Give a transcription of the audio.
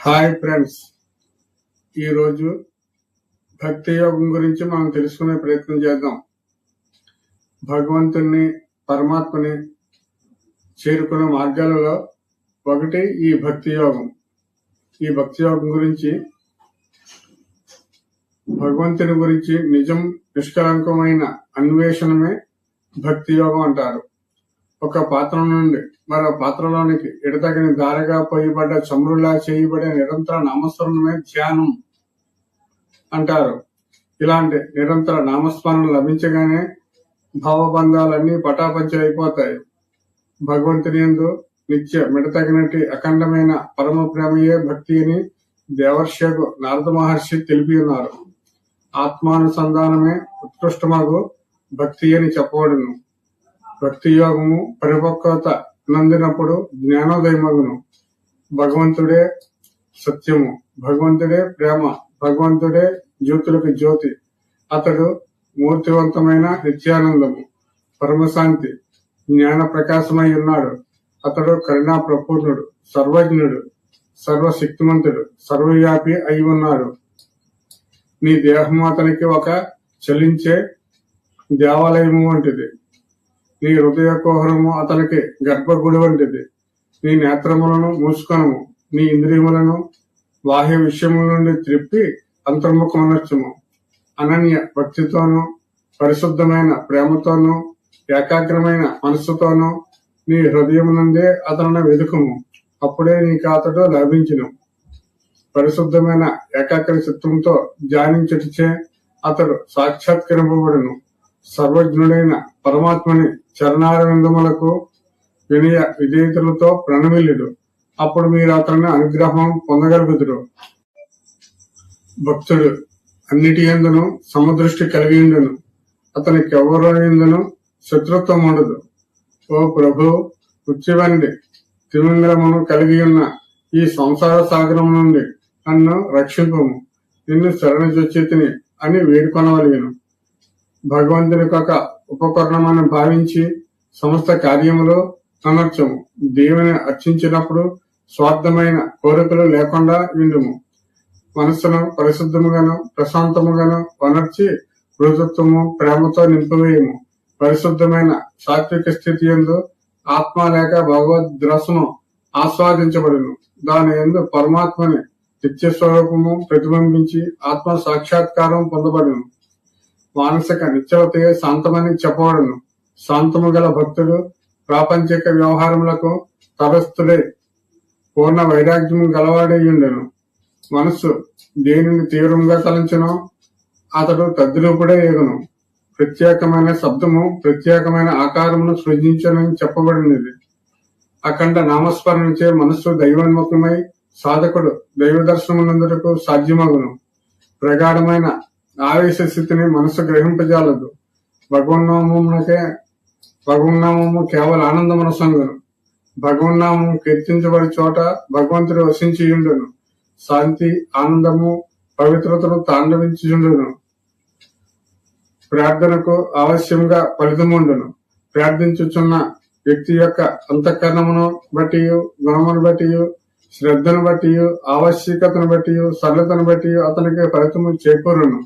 Hi friends. ఈరోజు భక్తి యోగం గురించి మనం తెలుసుకునే ప్రయత్నం చేద్దాం. భగవంతుణ్ణి పరమాత్మని చేరుకునే మార్గాలలో ఒకటి ఈ భక్తి యోగం. ఈ భక్తి యోగం గురించి భగవంతుని గురించి నిజం నిష్కలంకమైన అన్వేషణమే భక్తి యోగం అంటారు. ఒక పాత్ర నుండి మరో పాత్రలోనికి ఎడతగిన దారిగా పోయబడ్డ చమురులా చేయబడే నిరంతర నామస్మరణమే ధ్యానం అంటారు. ఇలాంటి నిరంతర నామస్మరణ లభించగానే భావబంధాలన్నీ పటాపంచలైపోతాయి భగవంతుని యందు నిత్య మిడతగినటి అఖండమైన పరమ ప్రేమయే భక్తి అని దేవర్షకు నారద మహర్షి తెలిపి ఉన్నారు ఆత్మానుసంధానమే ఉత్కృష్టమగు భక్తి అని చెప్పబడును. భక్తి యోగము పరిపక్వత నందినప్పుడు జ్ఞానోదయమగును. భగవంతుడే సత్యము భగవంతుడే ప్రేమ భగవంతుడే జ్యోతులకు జ్యోతి. అతడు మూర్తివంతమైన నిత్యానందము పరమశాంతి జ్ఞాన ప్రకాశమై ఉన్నాడు. అతడు కరుణా ప్రపూర్ణుడు సర్వజ్ఞుడు సర్వశక్తిమంతుడు సర్వవ్యాపి అయి ఉన్నాడు. నీ దేహము అతనికి ఒక చలించే దేవాలయము వంటిది. నీ హృదయ కుహరము అతనికి గర్భగుడి వంటిది నీ నేత్రములను మూసుకొనము. నీ ఇంద్రియములను బాహ్య విషయముల నుండి త్రిప్పి అంతర్ముఖమనర్చము. అనన్య భక్తితోనూ పరిశుద్ధమైన ప్రేమతోనూ ఏకాగ్రమైన మనస్సుతోనూ నీ హృదయం నుండే అతను వెదుకము. అప్పుడే నీకు అతడు లభించును. పరిశుద్ధమైన ఏకాగ్ర చిత్తంతో ధ్యానించటిచే అతడు సాక్షాత్కరింపబడును. సర్వజ్ఞుడైన పరమాత్మని చరణారవిందములకు వినయ విజేతులతో ప్రణమిల్లుడు. అప్పుడు మీరు అతని అనుగ్రహం పొందగలుగుతుడు భక్తుడు అన్నిటి ఎందును సమదృష్టి కలిగి ఉండును. అతనికి ఎవరు ఎందును శత్రుత్వం ఉండదు. ఓ ప్రభు ఉచ్చివండి. తిమింగలమును కలిగి ఉన్న ఈ సంసార సాగరం నుండి నన్ను రక్షింపము. నిన్ను శరణ చొచ్చితిని అని వేడుకొనవలిగను. భగవంతుని ఒక ఉపకరణమని భావించి సమస్త కార్యములో తనర్చము దేవుని అర్చించినప్పుడు స్వార్థమైన కోరికలు లేకుండా విందుము. మనస్సును పరిశుద్ధముగాను ప్రశాంతముగాను వనర్చి మృతత్వము ప్రేమతో నింపివేయము. పరిశుద్ధమైన సాత్విక స్థితి ఎందు ఆత్మ లేక భగవద్ ఆస్వాదించబడును. దాని ఎందు పరమాత్మని నిత్య స్వరూపము ప్రతిబింబించి ఆత్మ సాక్షాత్కారం పొందబడును. మానసిక నిశ్చలతయే శాంతమని చెప్పబడును. శాంతము గల భక్తుడు ప్రాపంచిక వ్యవహారములకు తరస్థుడే పూర్ణ వైరాగ్యము గలవాడై ఉండెను మనస్సు దేనిని తీవ్రంగా తలంచను అతడు తద్రూపుడే ఎగును. ప్రత్యేకమైన శబ్దము ప్రత్యేకమైన ఆకారమును సృజించనని చెప్పబడినది. అఖండ నామస్మరణించే మనస్సు దైవోన్ముఖమై సాధకుడు దైవ దర్శనమునందుకు సాధ్యమగును. ప్రగాఢమైన ఆవేశ స్థితిని మనసు గ్రహింపజాలదు. భగవన్నామమునకే భగవన్నామము కేవల ఆనందమున సంగును. భగవన్నామం కీర్తించబడి చోట భగవంతుడు వసించియుండును. శాంతి ఆనందము పవిత్రతను తాండవించుండును ప్రార్థనకు అవశ్యంగా ఫలితముండును. ప్రార్థించుచున్న వ్యక్తి యొక్క అంతఃకరణమును బట్టి గుణమును బట్టి శ్రద్ధను బట్టి ఆవశ్యకతను బట్టి సరళతను బట్టి అతనికి ఫలితము చేకూరును.